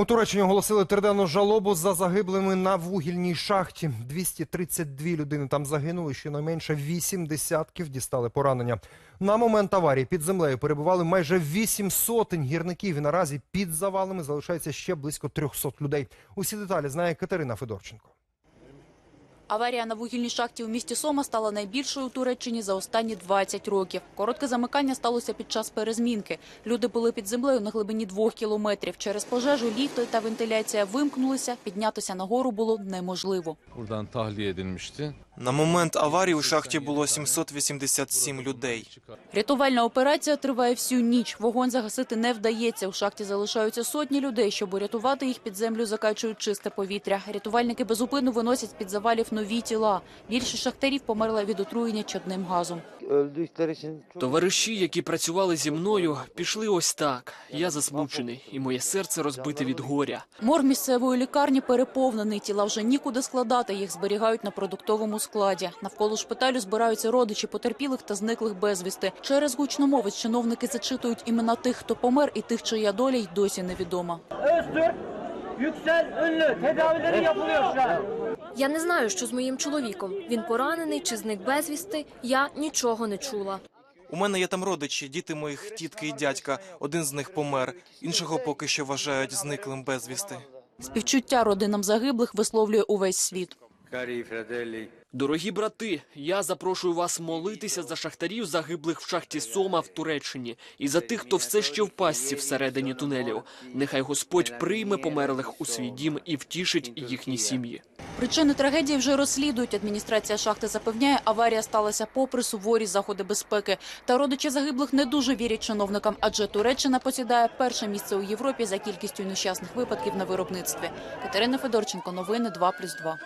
У Туреччині оголосили триденну жалобу за загиблими на вугільній шахті. 232 людини там загинули, щонайменше 8 десятків дістали поранення. На момент аварії під землею перебували майже 8 сотень гірників. І наразі під завалами залишається ще близько 300 людей. Усі деталі знає Катерина Федорченко. Аварія на вугільній шахті у місті Сома стала найбільшою у Туреччині за останні 20 років. Коротке замикання сталося під час перезмінки. Люди були під землею на глибині двох кілометрів. Через пожежу ліфти та вентиляція вимкнулися. Піднятися нагору було неможливо. buradan. На момент аварії у шахті було 787 людей. Рятувальна операція триває всю ніч. Вогонь загасити не вдається. У шахті залишаються сотні людей. Щоб урятувати їх під землю, закачують чисте повітря. Рятувальники безупину виносять з-під завалів нові тіла. Більшість шахтарів померла від отруєння чадним газом. Товариші, які працювали зі мною, пішли ось так. Я засмучений, і моє серце розбите від горя. Морг місцевої лікарні переповнений. Тіла вже нікуди складати. Їх зберігають на продуктовому складі. Навколо шпиталю збираються родичі потерпілих та зниклих безвісти. Через гучномовець чиновники зачитують імена тих, хто помер, і тих, чия доля й досі невідома. Я не знаю, що з моїм чоловіком. Він поранений чи зник безвісти. Я нічого не чула. У мене є там родичі, діти моїх тітки і дядька. Один з них помер, іншого поки що вважають зниклим безвісти. Співчуття родинам загиблих висловлює увесь світ. Дорогі брати, я запрошую вас молитися за шахтарів, загиблих в шахті Сома в Туреччині, і за тих, хто все ще в пастці всередині тунелів. Нехай Господь прийме померлих у свій дім і втішить їхні сім'ї. Причини трагедії вже розслідують. Адміністрація шахти запевняє, аварія сталася попри суворі заходи безпеки. Та родичі загиблих не дуже вірять чиновникам, адже Туреччина посідає перше місце у Європі за кількістю нещасних випадків на виробництві. Катерина Федорченко, новини 2+,2.